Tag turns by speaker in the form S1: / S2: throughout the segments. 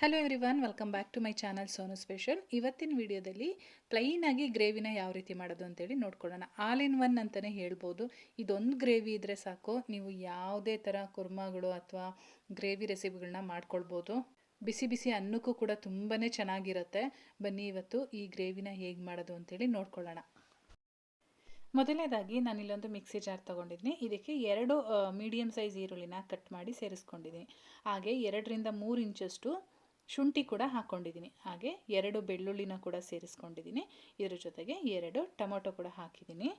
S1: Hello everyone welcome back to my channel Sonu special ಇವತ್ತಿನ ವಿಡಿಯೋದಲ್ಲಿ ಪ್ಲೈನಾಗಿ ಗ್ರೇವಿನ ಯಾವ ರೀತಿ ಮಾಡೋದು ಅಂತೇಳಿ ನೋಡ್ಕೊಳ್ಳೋಣ. ಆಲ್ ಇನ್ ಒನ್ ಅಂತಲೇ ಹೇಳ್ಬೋದು. ಇದೊಂದು ಗ್ರೇವಿ ಇದ್ದರೆ ಸಾಕು. ನೀವು ಯಾವುದೇ ಥರ ಕುರ್ಮಾಗಳು ಅಥವಾ ಗ್ರೇವಿ ರೆಸಿಪಿಗಳನ್ನ ಮಾಡ್ಕೊಳ್ಬೋದು. ಬಿಸಿ ಬಿಸಿ ಅನ್ನಕ್ಕೂ ಕೂಡ ತುಂಬಾ ಚೆನ್ನಾಗಿರುತ್ತೆ. ಬನ್ನಿ ಇವತ್ತು ಈ ಗ್ರೇವಿನ ಹೇಗೆ ಮಾಡೋದು ಅಂತೇಳಿ ನೋಡ್ಕೊಳ್ಳೋಣ. ಮೊದಲನೇದಾಗಿ ನಾನು ಇಲ್ಲೊಂದು ಮಿಕ್ಸಿ ಜಾರ್ ತೊಗೊಂಡಿದ್ದೀನಿ ಇದಕ್ಕೆ ಎರಡು ಮೀಡಿಯಮ್ ಸೈಜ್ ಈರುಳ್ಳಿನ ಕಟ್ ಮಾಡಿ ಸೇರಿಸ್ಕೊಂಡಿದ್ದೀನಿ ಹಾಗೆ ಎರಡರಿಂದ ಮೂರು ಇಂಚಷ್ಟು ಶುಂಠಿ ಕೂಡ ಹಾಕ್ಕೊಂಡಿದ್ದೀನಿ ಹಾಗೆ ಎರಡು ಬೆಳ್ಳುಳ್ಳಿನ ಕೂಡ ಸೇರಿಸ್ಕೊಂಡಿದ್ದೀನಿ. ಇದರ ಜೊತೆಗೆ ಎರಡು ಟೊಮೊಟೊ ಕೂಡ ಹಾಕಿದ್ದೀನಿ.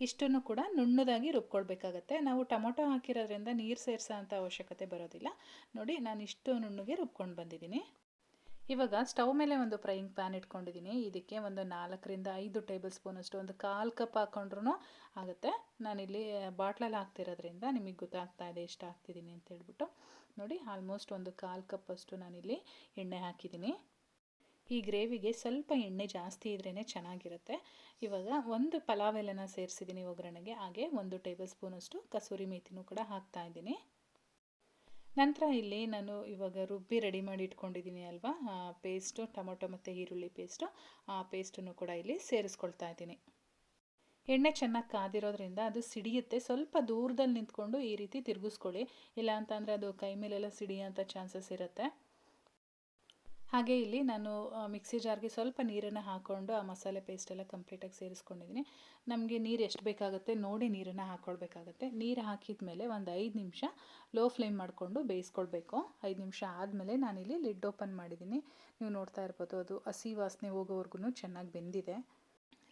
S1: ಇಷ್ಟನ್ನು ಕೂಡ ನುಣ್ಣದಾಗಿ ರುಬ್ಕೊಳ್ಬೇಕಾಗತ್ತೆ. ನಾವು ಟೊಮೊಟೊ ಹಾಕಿರೋದ್ರಿಂದ ನೀರು ಸೇರಿಸೋ ಅಂಥ ಅವಶ್ಯಕತೆ ಬರೋದಿಲ್ಲ. ನೋಡಿ, ನಾನು ಇಷ್ಟು ನುಣ್ಣಗೆ ರುಬ್ಕೊಂಡು ಬಂದಿದ್ದೀನಿ. ಇವಾಗ ಸ್ಟವ್ ಮೇಲೆ ಒಂದು ಫ್ರೈಯಿಂಗ್ ಪ್ಯಾನ್ ಇಟ್ಕೊಂಡಿದ್ದೀನಿ. ಇದಕ್ಕೆ ಒಂದು ನಾಲ್ಕರಿಂದ ಐದು ಟೇಬಲ್ ಸ್ಪೂನ್ ಅಷ್ಟು, ಒಂದು ಕಾಲು ಕಪ್ ಹಾಕ್ಕೊಂಡ್ರೂ ಆಗುತ್ತೆ. ನಾನಿಲ್ಲಿ ಬಾಟ್ಲಲ್ಲಿ ಹಾಕ್ತಿರೋದ್ರಿಂದ ನಿಮಗೆ ಗೊತ್ತಾಗ್ತಾ ಇದೆ, ಎಷ್ಟು ಹಾಕ್ತಿದ್ದೀನಿ ಅಂತ ಹೇಳ್ಬಿಟ್ಟು. ನೋಡಿ, ಆಲ್ಮೋಸ್ಟ್ ಒಂದು ಕಾಲು ಕಪ್ಪಷ್ಟು ನಾನಿಲ್ಲಿ ಎಣ್ಣೆ ಹಾಕಿದ್ದೀನಿ. ಈ ಗ್ರೇವಿಗೆ ಸ್ವಲ್ಪ ಎಣ್ಣೆ ಜಾಸ್ತಿ ಇದ್ರೇ ಚೆನ್ನಾಗಿರುತ್ತೆ. ಇವಾಗ ಒಂದು ಪಲಾವ್ ಎಲೆನ ಸೇರಿಸಿದ್ದೀನಿ ಒಗ್ಗರಣೆಗೆ. ಹಾಗೆ ಒಂದು ಟೇಬಲ್ ಸ್ಪೂನಷ್ಟು ಕಸೂರಿ ಮೇಥಿನೂ ಕೂಡ ಹಾಕ್ತಾ ಇದ್ದೀನಿ. ನಂತರ ಇಲ್ಲಿ ನಾನು ಇವಾಗ ರುಬ್ಬಿ ರೆಡಿ ಮಾಡಿ ಇಟ್ಕೊಂಡಿದ್ದೀನಿ ಅಲ್ವಾ? ಪೇಸ್ಟು ಟೊಮೊಟೊ ಮತ್ತು ಈರುಳ್ಳಿ ಪೇಸ್ಟು ಆ ಪೇಸ್ಟನ್ನು ಕೂಡ ಇಲ್ಲಿ ಸೇರಿಸ್ಕೊಳ್ತಾ ಇದ್ದೀನಿ. ಎಣ್ಣೆ ಚೆನ್ನಾಗಿ ಕಾದಿರೋದ್ರಿಂದ ಅದು ಸಿಡಿಯುತ್ತೆ. ಸ್ವಲ್ಪ ದೂರದಲ್ಲಿ ನಿಂತ್ಕೊಂಡು ಈ ರೀತಿ ತಿರುಗಿಸ್ಕೊಳ್ಳಿ. ಇಲ್ಲ ಅಂತಂದರೆ ಅದು ಕೈ ಮೇಲೆಲ್ಲ ಸಿಡಿಯೋಂಥ ಚಾನ್ಸಸ್ ಇರುತ್ತೆ. ಹಾಗೆ ಇಲ್ಲಿ ನಾನು ಮಿಕ್ಸಿ ಜಾರ್ಗೆ ಸ್ವಲ್ಪ ನೀರನ್ನು ಹಾಕ್ಕೊಂಡು ಆ ಮಸಾಲೆ ಪೇಸ್ಟೆಲ್ಲ ಕಂಪ್ಲೀಟಾಗಿ ಸೇರಿಸ್ಕೊಂಡಿದ್ದೀನಿ. ನಮಗೆ ನೀರು ಎಷ್ಟು ಬೇಕಾಗುತ್ತೆ ನೋಡಿ ನೀರನ್ನು ಹಾಕ್ಕೊಳ್ಬೇಕಾಗತ್ತೆ ನೀರು ಹಾಕಿದ ಮೇಲೆ ಒಂದು ಐದು ನಿಮಿಷ ಲೋ ಫ್ಲೇಮ್ ಮಾಡಿಕೊಂಡು ಬೇಯಿಸ್ಕೊಳ್ಬೇಕು. ಐದು ನಿಮಿಷ ಆದಮೇಲೆ ನಾನಿಲ್ಲಿ ಲಿಡ್ ಓಪನ್ ಮಾಡಿದ್ದೀನಿ. ನೀವು ನೋಡ್ತಾ ಇರ್ಬೋದು, ಅದು ಹಸಿ ವಾಸನೆ ಹೋಗೋವರೆಗೂ ಚೆನ್ನಾಗಿ ಬೆಂದಿದೆ.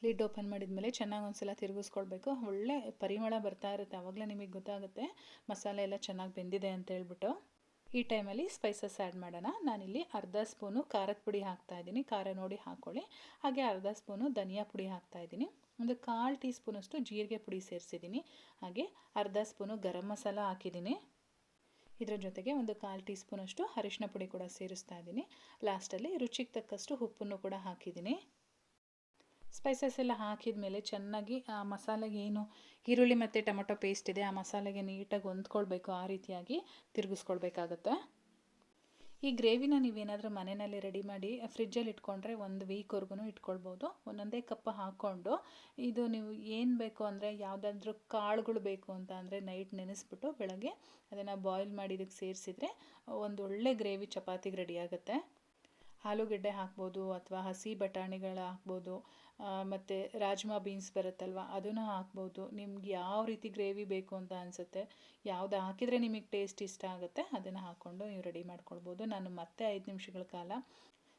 S1: ಲಿಡ್ ಓಪನ್ ಮಾಡಿದ ಮೇಲೆ ಚೆನ್ನಾಗಿ ಒಂದ್ಸಲ ತಿರುಗಿಸ್ಕೊಳ್ಬೇಕು. ಒಳ್ಳೆ ಪರಿಮಳ ಬರ್ತಾ ಇರುತ್ತೆ. ಆವಾಗಲೇ ನಿಮಗೆ ಗೊತ್ತಾಗುತ್ತೆ ಮಸಾಲೆ ಎಲ್ಲ ಚೆನ್ನಾಗಿ ಬೆಂದಿದೆ ಅಂತ ಹೇಳ್ಬಿಟ್ಟು. ಈ ಟೈಮಲ್ಲಿ ಸ್ಪೈಸಸ್ ಆ್ಯಡ್ ಮಾಡೋಣ. ನಾನಿಲ್ಲಿ ಅರ್ಧ ಸ್ಪೂನು ಖಾರದ ಪುಡಿ ಹಾಕ್ತಾ ಇದ್ದೀನಿ. ಖಾರ ನೋಡಿ ಹಾಕ್ಕೊಳ್ಳಿ ಹಾಗೆ ಅರ್ಧ ಸ್ಪೂನು ಧನಿಯಾ ಪುಡಿ ಹಾಕ್ತಾ ಇದ್ದೀನಿ. ಒಂದು ಕಾಲು ಟೀ ಸ್ಪೂನಷ್ಟು ಜೀರಿಗೆ ಪುಡಿ ಸೇರಿಸಿದ್ದೀನಿ. ಹಾಗೆ ಅರ್ಧ ಸ್ಪೂನು ಗರಂ ಮಸಾಲ ಹಾಕಿದ್ದೀನಿ. ಇದರ ಜೊತೆಗೆ ಒಂದು ಕಾಲು ಟೀ ಸ್ಪೂನಷ್ಟು ಅರಿಶಿನ ಪುಡಿ ಕೂಡ ಸೇರಿಸ್ತಾ ಇದ್ದೀನಿ. ಲಾಸ್ಟಲ್ಲಿ ರುಚಿಗೆ ತಕ್ಕಷ್ಟು ಉಪ್ಪನ್ನು ಕೂಡ ಹಾಕಿದ್ದೀನಿ. ಸ್ಪೈಸಸ್ ಎಲ್ಲ ಹಾಕಿದ ಮೇಲೆ ಚೆನ್ನಾಗಿ ಆ ಮಸಾಲೆಗೆ ಏನು ಈರುಳ್ಳಿ ಮತ್ತು ಟೊಮೊಟೊ ಪೇಸ್ಟ್ ಇದೆ, ಆ ಮಸಾಲೆಗೆ ನೀಟಾಗಿ ಹೊಂದ್ಕೊಳ್ಬೇಕು, ಆ ರೀತಿಯಾಗಿ ತಿರುಗಿಸ್ಕೊಳ್ಬೇಕಾಗತ್ತೆ. ಈ ಗ್ರೇವಿನ ನೀವೇನಾದರೂ ಮನೆಯಲ್ಲಿ ರೆಡಿ ಮಾಡಿ ಫ್ರಿಜ್ಜಲ್ಲಿ ಇಟ್ಕೊಂಡ್ರೆ ಒಂದು ವೀಕ್ವರೆಗೂ ಇಟ್ಕೊಳ್ಬೋದು. ಒಂದೊಂದೇ ಕಪ್ ಹಾಕ್ಕೊಂಡು ಇದು ನೀವು ಏನು ಬೇಕು ಅಂದರೆ ಯಾವುದಾದ್ರೂ ಕಾಳುಗಳು ಬೇಕು ಅಂತ ಅಂದರೆ ನೈಟ್ ನೆನೆಸ್ಬಿಟ್ಟು ಬೆಳಗ್ಗೆ ಅದನ್ನು ಬಾಯ್ಲ್ ಮಾಡಿ ಇದಕ್ಕೆ ಸೇರಿಸಿದ್ರೆ ಒಂದು ಒಳ್ಳೆ ಗ್ರೇವಿ ಚಪಾತಿಗೆ ರೆಡಿ ಆಗುತ್ತೆ. ಆಲೂಗೆಡ್ಡೆ ಹಾಕ್ಬೋದು ಅಥವಾ ಹಸಿ ಬಟಾಣಿಗಳು ಹಾಕ್ಬೋದು ಮತ್ತು ರಾಜ್ಮಾ ಬೀನ್ಸ್ ಬರುತ್ತಲ್ವ, ಅದನ್ನು ಹಾಕ್ಬೋದು. ನಿಮ್ಗೆ ಯಾವ ರೀತಿ ಗ್ರೇವಿ ಬೇಕು ಅಂತ ಅನಿಸುತ್ತೆ, ಯಾವ್ದು ಹಾಕಿದರೆ ನಿಮಗೆ ಟೇಸ್ಟ್ ಇಷ್ಟ ಆಗುತ್ತೆ, ಅದನ್ನು ಹಾಕ್ಕೊಂಡು ನೀವು ರೆಡಿ ಮಾಡ್ಕೊಳ್ಬೋದು. ನಾನು ಮತ್ತೆ ಐದು ನಿಮಿಷಗಳ ಕಾಲ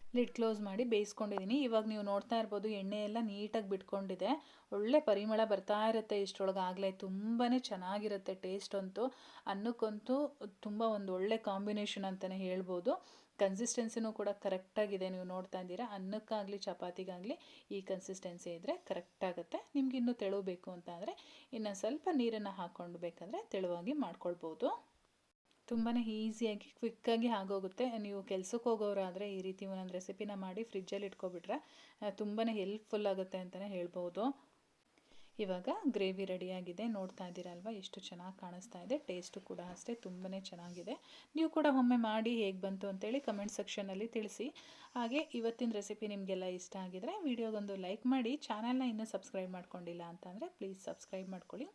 S1: ಲಿಡ್ ಕ್ಲೋಸ್ ಮಾಡಿ ಬೇಯಿಸ್ಕೊಂಡಿದ್ದೀನಿ. ಇವಾಗ ನೀವು ನೋಡ್ತಾ ಇರ್ಬೋದು, ಎಣ್ಣೆ ಎಲ್ಲ ನೀಟಾಗಿ ಬಿಟ್ಕೊಂಡಿದೆ. ಒಳ್ಳೆ ಪರಿಮಳ ಬರ್ತಾ ಇರುತ್ತೆ ಇಷ್ಟರೊಳಗೆ, ಆಗಲೇ ತುಂಬಾ ಚೆನ್ನಾಗಿರುತ್ತೆ ಟೇಸ್ಟ್ ಅಂತೂ. ಅನ್ನಕ್ಕಂತೂ ತುಂಬ ಒಂದು ಒಳ್ಳೆ ಕಾಂಬಿನೇಷನ್ ಅಂತಲೇ ಹೇಳ್ಬೋದು. ಕನ್ಸಿಸ್ಟೆನ್ಸಿನೂ ಕೂಡ ಕರೆಕ್ಟಾಗಿದೆ ನೀವು ನೋಡ್ತಾ ಇದ್ದೀರಾ. ಅನ್ನಕ್ಕಾಗಲಿ, ಚಪಾತಿಗಾಗಲಿ ಈ ಕನ್ಸಿಸ್ಟೆನ್ಸಿ ಇದ್ದರೆ ಕರೆಕ್ಟಾಗುತ್ತೆ. ನಿಮ್ಗೆ ಇನ್ನೂ ತೆಳು ಬೇಕು ಅಂತ ಅಂದರೆ ಇನ್ನು ಸ್ವಲ್ಪ ನೀರನ್ನು ಹಾಕ್ಕೊಂಡು ಬೇಕಾದರೆ ತೆಳುವಾಗಿ ಮಾಡ್ಕೊಳ್ಬೋದು. ತುಂಬಾ ಈಸಿಯಾಗಿ, ಕ್ವಿಕ್ಕಾಗಿ ಆಗೋಗುತ್ತೆ. ನೀವು ಕೆಲ್ಸಕ್ಕೆ ಹೋಗೋರಾದರೆ ಈ ರೀತಿ ಒಂದೊಂದು ರೆಸಿಪಿನ ಮಾಡಿ ಫ್ರಿಜ್ಜಲ್ಲಿ ಇಟ್ಕೊಬಿಟ್ರೆ ತುಂಬಾ ಹೆಲ್ಪ್ಫುಲ್ ಆಗುತ್ತೆ ಅಂತಲೇ ಹೇಳ್ಬೋದು. ಇವಾಗ ಗ್ರೇವಿ ರೆಡಿಯಾಗಿದೆ. ನೋಡ್ತಾ ಇದ್ದೀರಲ್ವ? ಎಷ್ಟು ಚೆನ್ನಾಗಿ ಕಾಣಿಸ್ತಾ ಇದೆ. ಟೇಸ್ಟು ಕೂಡ ಅಷ್ಟೇ ತುಂಬಾ ಚೆನ್ನಾಗಿದೆ. ನೀವು ಕೂಡ ಒಮ್ಮೆ ಮಾಡಿ ಹೇಗೆ ಬಂತು ಅಂತೇಳಿ ಕಮೆಂಟ್ ಸೆಕ್ಷನಲ್ಲಿ ತಿಳಿಸಿ. ಹಾಗೆ ಇವತ್ತಿನ ರೆಸಿಪಿ ನಿಮಗೆಲ್ಲ ಇಷ್ಟ ಆಗಿದರೆ ವಿಡಿಯೋಗೊಂದು ಲೈಕ್ ಮಾಡಿ, ಚಾನಲ್ನ ಇನ್ನೂ ಸಬ್ಸ್ಕ್ರೈಬ್ ಮಾಡ್ಕೊಂಡಿಲ್ಲ ಅಂತಂದರೆ ಪ್ಲೀಸ್ ಸಬ್ಸ್ಕ್ರೈಬ್ ಮಾಡ್ಕೊಳ್ಳಿ.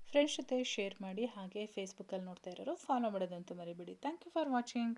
S1: ಫ್ರೆಂಡ್ಸ್ ಜೊತೆ ಶೇರ್ ಮಾಡಿ, ಹಾಗೆ ಫೇಸ್ಬುಕ್ಕಲ್ಲಿ ನೋಡ್ತಾ ಇರೋರು, ಫಾಲೋ ಮಾಡೋದಂತೂ ಮರಿಬಿಡಿ. Thank you for watching.